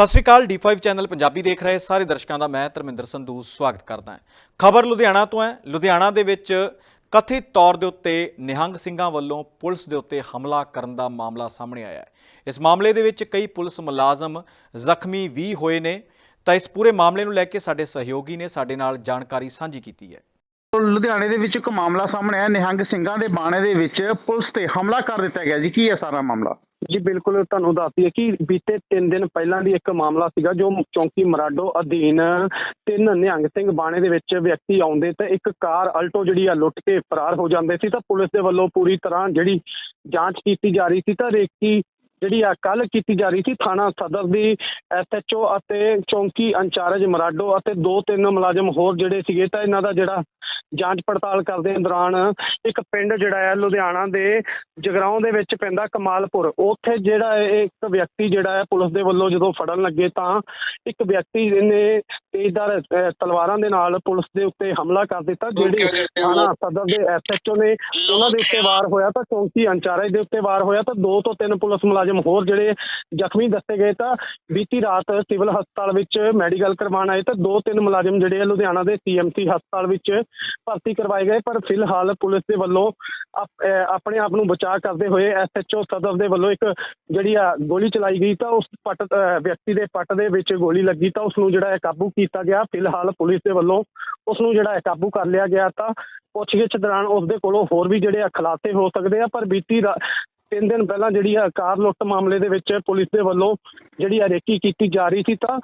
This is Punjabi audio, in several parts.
ਸਤਿ ਸ਼੍ਰੀ ਅਕਾਲ D5 ਚੈਨਲ ਪੰਜਾਬੀ ਦੇਖ ਰਹੇ ਸਾਰੇ ਦਰਸ਼ਕਾਂ ਦਾ ਮੈਂ ਧਰਮਿੰਦਰ ਸੰਧੂ ਸਵਾਗਤ ਕਰਦਾ ਹਾਂ। ਖਬਰ ਲੁਧਿਆਣਾ ਤੋਂ ਹੈ। ਲੁਧਿਆਣਾ ਦੇ ਵਿੱਚ ਕਥਿਤ ਤੌਰ ਦੇ ਉੱਤੇ ਨਿਹੰਗ ਸਿੰਘਾਂ ਵੱਲੋਂ ਪੁਲਿਸ ਦੇ ਉੱਤੇ ਹਮਲਾ ਕਰਨ ਦਾ ਮਾਮਲਾ ਸਾਹਮਣੇ ਆਇਆ ਹੈ। ਇਸ ਮਾਮਲੇ ਦੇ ਵਿੱਚ ਕਈ ਪੁਲਿਸ ਮੁਲਾਜ਼ਮ ਜ਼ਖਮੀ ਵੀ ਹੋਏ ਨੇ। ਤਾਂ ਇਸ ਪੂਰੇ ਮਾਮਲੇ ਨੂੰ ਲੈ ਕੇ ਸਾਡੇ ਸਹਿਯੋਗੀ ਨੇ ਸਾਡੇ ਨਾਲ ਜਾਣਕਾਰੀ ਸਾਂਝੀ ਕੀਤੀ ਹੈ। ਲੁਧਿਆਣੇ ਦੇ ਵਿੱਚ ਇੱਕ ਮਾਮਲਾ ਸਾਹਮਣੇ ਆਇਆ। ਨਿਹੰਗ ਸਿੰਘਾਂ ਦੇ ਬਾਣੇ ਦੇ ਵਿੱਚ ਪੁਲਿਸ ਤੇ ਹਮਲਾ ਕਰ ਦਿੱਤਾ ਗਿਆ ਜੀ। ਕੀ ਹੈ ਸਾਰਾ ਮਾਮਲਾ? ਜੀ, ਬਿਲਕੁਲ ਤੁਹਾਨੂੰ ਦੱਸ ਦਈਏ ਕਿ ਬੀਤੇ 3 ਦਿਨ ਪਹਿਲਾਂ ਦੀ ਇੱਕ ਮਾਮਲਾ ਸੀਗਾ, ਜੋ ਚੌਂਕੀ ਮਰਾਡੋ ਅਧੀਨ ਤਿੰਨ ਨਿਹੰਗ ਸਿੰਘ ਬਾਣੇ ਦੇ ਵਿੱਚ ਵਿਅਕਤੀ ਆਉਂਦੇ ਤੇ ਇੱਕ ਕਾਰ ਅਲਟੋ ਜਿਹੜੀ ਆ ਲੁੱਟ ਕੇ ਫਰਾਰ ਹੋ ਜਾਂਦੇ ਸੀ। ਤਾਂ ਪੁਲਿਸ ਦੇ ਵੱਲੋਂ ਪੂਰੀ ਤਰ੍ਹਾਂ ਜਿਹੜੀ ਜਾਂਚ ਕੀਤੀ ਜਾ ਰਹੀ ਸੀ ਤਾਂ ਰੇਕੀ ਜਿਹੜੀ ਆ ਕੱਲ ਕੀਤੀ ਜਾ ਰਹੀ ਸੀ, ਥਾਣਾ ਸਦਰ ਦੀ ਐਸਐਚਓ ਅਤੇ ਚੌਂਕੀ ਇੰਚਾਰਜ ਮਰਾਡੋ ਅਤੇ ਦੋ ਤਿੰਨ ਮੁਲਾਜ਼ਮ ਹੋਰ ਜਿਹੜੇ ਸੀਗੇ ਤਾਂ ਇਹਨਾਂ ਦਾ ਜਿਹੜਾ ਜਾਂਚ ਪੜਤਾਲ ਕਰਦੇ ਦੌਰਾਨ ਇੱਕ ਪਿੰਡ ਜਿਹੜਾ ਹੈ ਲੁਧਿਆਣਾ ਦੇ ਜਗਰਾਉਂ ਦੇ ਵਿੱਚ ਪੈਂਦਾ ਕਮਾਲਪੁਰ। ਉੱਥੇ ਜਿਹੜਾ ਇਹ ਇੱਕ ਵਿਅਕਤੀ ਜਿਹੜਾ ਹੈ ਪੁਲਿਸ ਦੇ ਵੱਲੋਂ ਜਦੋਂ ਫੜਨ ਲੱਗੇ ਤਾਂ ਇੱਕ ਵਿਅਕਤੀ ਨੇ ਤੇਜ਼ਦਾਰ ਤਲਵਾਰਾਂ ਦੇ ਨਾਲ ਪੁਲਿਸ ਦੇ ਉੱਤੇ ਹਮਲਾ ਕਰ ਦਿੱਤਾ ਜਿਹੜੀ ਥਾਣਾ ਸਦਰ ਦੇ ਐਸਐਚਓ ਨੇ ਉਹਨਾਂ ਦੇ ਉੱਤੇ ਵਾਰ ਹੋਇਆ ਤਾਂ ਚੌਂਕੀ ਇੰਚਾਰਜ ਦੇ ਉੱਤੇ ਵਾਰ ਹੋਇਆ ਤਾਂ ਦੋ ਤੋਂ ਤਿੰਨ ਪੁਲਿਸ ਮੁਲਾਜ਼ਮ ਹੋਰ ਜਿਹੜੇ ਜ਼ਖਮੀ ਦੱਸੇ ਗਏ ਤਾਂ ਬੀਤੀ ਰਾਤ ਸਿਵਲ ਹਸਪਤਾਲ ਵਿੱਚ ਮੈਡੀਕਲ ਕਰਵਾਉਣ ਆਏ ਤਾਂ ਦੋ ਤਿੰਨ ਮੁਲਾਜ਼ਮ ਜਿਹੜੇ ਲੁਧਿਆਣਾ ਦੇ ਸੀਐਮਸੀ ਹਸਪਤਾਲ ਵਿੱਚ ਭਰਤੀ ਕਰਵਾਏ ਗਏ, ਪਰ ਫਿਲਹਾਲ ਪੁਲਿਸ ਦੇ ਵੱਲੋਂ ਆਪਣੇ ਆਪ ਨੂੰ ਬਚਾਅ ਕਰਦੇ ਹੋਏ ਐਸਐਚਓ ਸਦਰ ਦੇ ਵੱਲੋਂ ਇੱਕ ਜਿਹੜੀ ਆ ਗੋਲੀ ਚਲਾਈ ਗਈ, ਤਾਂ ਉਸ ਪੱਟ ਵਿਅਕਤੀ ਦੇ ਪੱਟ ਦੇ ਵਿੱਚ ਗੋਲੀ ਲੱਗੀ, ਤਾਂ ਉਸ ਨੂੰ ਜਿਹੜਾ ਹੈ ਕਾਬੂ ਕੀਤਾ ਗਿਆ। ਫਿਲਹਾਲ ਪੁਲਿਸ ਦੇ ਵੱਲੋਂ ਉਸ ਨੂੰ ਜਿਹੜਾ ਹੈ ਕਾਬੂ ਕਰ ਲਿਆ ਗਿਆ, ਤਾਂ ਪੁੱਛਗਿੱਛ ਦੌਰਾਨ ਉਸ ਦੇ ਕੋਲੋਂ ਹੋਰ ਵੀ ਜਿਹੜੇ ਆ ਖੁਲਾਸੇ ਹੋ ਸਕਦੇ ਆ, ਪਰ ਬੀਤੀ ਰਾ- ਤਿੰਨ ਦਿਨ ਪਹਿਲਾਂ ਜਿਹੜੀ ਆ ਕਾਰ ਲੁੱਟ ਮਾਮਲੇ ਦੇ ਵਿੱਚ ਪੁਲਿਸ ਦੇ ਵੱਲੋਂ ਜਿਹੜੀ ਆ ਰੇਕੀ ਕੀਤੀ ਜਾ ਰਹੀ ਸੀ, ਤਾਂ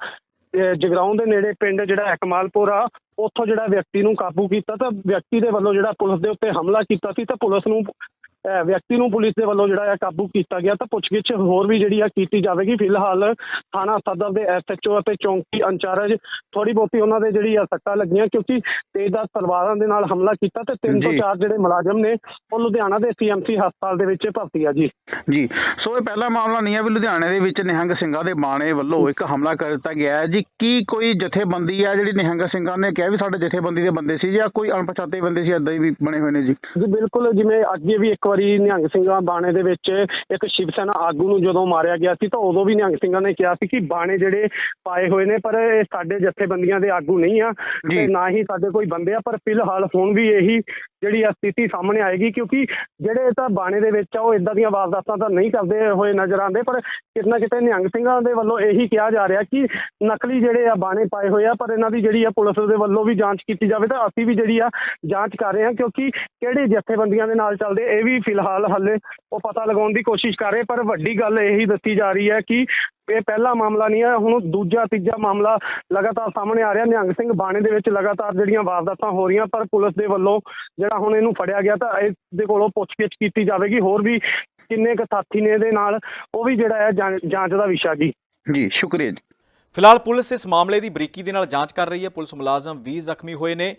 ਜਗਰਾਉਂ ਦੇ ਨੇੜੇ ਪਿੰਡ ਜਿਹੜਾ ਹੈ ਆ, ਉੱਥੋਂ ਜਿਹੜਾ ਵਿਅਕਤੀ ਨੂੰ ਕਾਬੂ ਕੀਤਾ ਤਾਂ ਵਿਅਕਤੀ ਦੇ ਵੱਲੋਂ ਜਿਹੜਾ ਪੁਲਿਸ ਦੇ ਉੱਤੇ ਹਮਲਾ ਕੀਤਾ ਸੀ ਤਾਂ ਪੁਲਿਸ ਨੂੰ ਵਿਅਕਤੀ ਨੂੰ ਪੁਲਿਸ ਦੇ ਵੱਲੋਂ ਜਿਹੜਾ ਹੈ ਕਾਬੂ ਕੀਤਾ ਗਿਆ ਤਾਂ ਪੁੱਛਗਿੱਛ ਹੋਰ ਵੀ ਜਿਹੜੀ ਆ ਕੀਤੀ ਜਾਵੇਗੀ। ਫਿਲਹਾਲ ਥਾਣਾ ਸਦਰ ਦੇ ਐਸਐਚਓ ਅਤੇ ਚੌਂਕੀ ਇੰਚਾਰਜ ਥੋੜੀ ਬਹੁਤੀ ਉਹਨਾਂ ਦੇ ਜਿਹੜੀ ਆ ਸੱਟਾਂ ਲੱਗੀਆਂ ਕਿਉਂਕਿ ਤੇਜ਼ਦਾਰ ਤਲਵਾਰਾਂ ਦੇ ਨਾਲ ਹਮਲਾ ਕੀਤਾ ਤੇ ਤਿੰਨ ਤੋਂ ਜੀ। ਚਾਰ ਜਿਹੜੇ ਮੁਲਾਜ਼ਮ ਨੇ ਉਹ ਲੁਧਿਆਣਾ ਦੇ ਸੀਐਮਸੀ ਹਸਪਤਾਲ ਦੇ ਵਿੱਚ ਭਰਤੀ ਆ ਜੀ। ਜੀ ਸੋ ਇਹ ਪਹਿਲਾ ਮਾਮਲਾ ਨਹੀਂ ਹੈ ਵੀ ਲੁਧਿਆਣੇ ਦੇ ਵਿੱਚ ਨਿਹੰਗ ਸਿੰਘਾਂ ਦੇ ਬਾਣੇ ਵੱਲੋਂ ਇੱਕ ਹਮਲਾ ਕਰ ਦਿੱਤਾ ਗਿਆ ਹੈ। ਜੀ ਕੀ ਕੋਈ ਜਥੇਬੰਦੀ ਹੈ ਜਿਹੜੀ ਨਿਹੰਗ ਸਿੰਘਾਂ ਨੇ ਕਿਹਾ ਵੀ ਸਾਡੇ ਜਥੇਬੰਦੀ ਦੇ ਬੰਦੇ ਸੀ ਜਾਂ ਕੋਈ ਅਣਪਛਾਤੇ ਬੰਦੇ ਸੀ ਏਦਾਂ ਹੀ ਵੀ ਬਣੇ ਹੋਏ ਨੇ ਜੀ? ਜੀ ਬਿਲਕੁਲ ਜਿਵੇਂ ਅੱਗੇ ਵੀ ਇੱਕ ਵਾਰੀ ਨਿਹੰਗ ਸਿੰਘਾਂ ਬਾਣੇ ਦੇ ਵਿੱਚ ਇੱਕ ਸ਼ਿਵ ਸੈਨਾ ਆਗੂ ਨੂੰ ਜਦੋਂ ਮਾਰਿਆ ਗਿਆ ਸੀ ਤਾਂ ਉਦੋਂ ਵੀ ਨਿਹੰਗ ਸਿੰਘਾਂ ਨੇ ਕਿਹਾ ਸੀ ਕਿ ਬਾਣੇ ਜਿਹੜੇ ਪਾਏ ਹੋਏ ਨੇ ਪਰ ਇਹ ਸਾਡੇ ਜਥੇਬੰਦੀਆਂ ਦੇ ਆਗੂ ਨਹੀਂ ਆ। ਤੇ ਨਾ ਹੀ ਸਾਡੇ ਕੋਈ ਬੰਦੇ ਆ ਪਰ ਫਿਲਹਾਲ ਹੁਣ ਵੀ ਇਹੀ ਜਿਹੜੀ ਆ ਸਥਿਤੀ ਸਾਹਮਣੇ ਆਏਗੀ, ਕਿਉਂਕਿ ਜਿਹੜੇ ਤਾਂ ਬਾਣੇ ਦੇ ਵਿੱਚ ਆ, ਉਹ ਇਦਾਂ ਦੀਆਂ ਵਾਰਦਾਤਾਂ ਤਾਂ ਨਹੀਂ ਕਰਦੇ ਹੋਏ ਨਜ਼ਰ ਆਉਂਦੇ, ਪਰ ਕਿਤੇ ਨਾ ਕਿਤੇ ਨਿਹੰਗ ਸਿੰਘਾਂ ਦੇ ਵੱਲੋਂ ਇਹੀ ਕਿਹਾ ਜਾ ਰਿਹਾ ਕਿ ਨਕਲੀ ਜਿਹੜੇ ਆ ਬਾਣੇ ਪਾਏ ਹੋਏ ਆ, ਪਰ ਇਹਨਾਂ ਦੀ ਜਿਹੜੀ ਆ ਪੁਲਿਸ ਦੇ ਵੱਲੋਂ ਵੀ ਜਾਂਚ ਕੀਤੀ ਜਾਵੇ, ਤਾਂ ਅਸੀਂ ਵੀ ਜਿਹੜੀ ਆ ਜਾਂਚ ਕਰ ਰਹੇ ਹਾਂ, ਕਿਉਂਕਿ ਕਿਹੜੇ ਜਥੇਬੰਦੀਆਂ ਦੇ ਨਾਲ ਚੱਲਦੇ, ਇਹ ਵੀ ਫਿਲਹਾਲ ਹੱਲੇ ਉਹ ਪਤਾ ਲਗਾਉਣ ਦੀ ਕੋਸ਼ਿਸ਼ ਕਰ ਰਹੇ, ਪਰ ਵੱਡੀ ਗੱਲ ਇਹੀ ਦੱਸੀ ਜਾ ਰਹੀ ਹੈ ਕਿ ਇਹ ਪਹਿਲਾ ਮਾਮਲਾ ਨਹੀਂ ਹੈ ਹੁਣ ਦੂਜਾ ਤੀਜਾ ਮਾਮਲਾ ਲਗਾਤਾਰ ਸਾਹਮਣੇ ਆ ਰਿਹਾ। ਨਿਹੰਗ ਸਿੰਘ ਬਾਣੇ ਦੇ ਵਿੱਚ ਲਗਾਤਾਰ ਜਿਹੜੀਆਂ ਵਾਰਦਾਤਾਂ ਹੋ ਰਹੀਆਂ ਪਰ ਪੁਲਿਸ ਦੇ ਵੱਲੋਂ ਜਿਹੜਾ ਹੁਣ ਇਹਨੂੰ ਫੜਿਆ ਗਿਆ ਤਾਂ ਇਸ ਦੇ ਕੋਲੋਂ ਪੁੱਛਗਿੱਛ ਕੀਤੀ ਜਾਵੇਗੀ। ਹੋਰ ਵੀ ਕਿੰਨੇ ਕੁ ਸਾਥੀ ਨੇ ਇਹਦੇ ਨਾਲ ਉਹ ਵੀ ਜਿਹੜਾ ਹੈ ਜਾਂਚ ਦਾ ਵਿਸ਼ਾ ਜੀ। ਜੀ ਸ਼ੁਕਰੀਆ ਜੀ। ਫਿਲਹਾਲ ਪੁਲਿਸ ਇਸ ਮਾਮਲੇ ਦੀ ਬਰੀਕੀ ਦੇ ਨਾਲ ਜਾਂਚ ਕਰ ਰਹੀ ਹੈ। ਪੁਲਿਸ ਮੁਲਾਜ਼ਮ ਵੀ ਜ਼ਖਮੀ ਹੋਏ ਨੇ।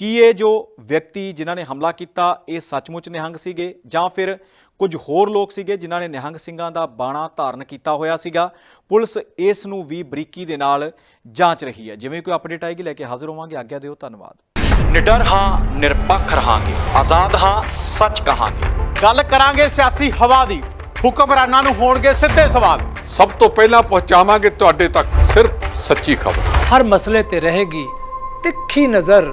ਕੀ ਇਹ ਜੋ ਵਿਅਕਤੀ ਜਿਨ੍ਹਾਂ ਨੇ ਹਮਲਾ ਕੀਤਾ ਇਹ ਸੱਚਮੁੱਚ ਨਿਹੰਗ ਸੀਗੇ? ਜਾਂ ਫਿਰ ਕੁਝ ਹੋਰ ਲੋਕ ਸੀਗੇ ਜਿਨ੍ਹਾਂ ਨੇ ਨਿਹੰਗ ਸਿੰਘਾਂ ਦਾ ਬਾਣਾ ਧਾਰਨ ਕੀਤਾ ਹੋਇਆ ਸੀਗਾ? ਪੁਲਿਸ ਇਸ ਨੂੰ ਵੀ ਬਰੀਕੀ ਦੇ ਨਾਲ ਜਾਂਚ ਰਹੀ ਹੈ। ਜਿਵੇਂ ਕੋਈ ਅਪਡੇਟ ਆਏਗੀ ਲੈ ਕੇ ਹਾਜ਼ਰ ਹੋਵਾਂਗੇ। ਆਗਿਆ ਦਿਓ ਧੰਨਵਾਦ। ਨਿਡਰ ਹਾਂ ਨਿਰਪੱਖ ਰਹਾਂਗੇ। ਆਜ਼ਾਦ ਹਾਂ ਸੱਚ ਕਹਾਂਗੇ। ਗੱਲ ਕਰਾਂਗੇ ਸਿਆਸੀ ਹਵਾ ਦੀ। ਹੁਕਮਰਾਨਾਂ ਨੂੰ ਹੋਣਗੇ ਸਿੱਧੇ ਸਵਾਲ। ਸਭ ਤੋਂ ਪਹਿਲਾਂ ਪਹੁੰਚਾਵਾਂਗੇ ਤੁਹਾਡੇ ਤੱਕ। ਸਿਰਫ ਸੱਚੀ ਖਬਰ। ਹਰ ਮਸਲੇ ਤੇ ਰਹੇਗੀ ਤਿੱਖੀ ਨਜ਼ਰ।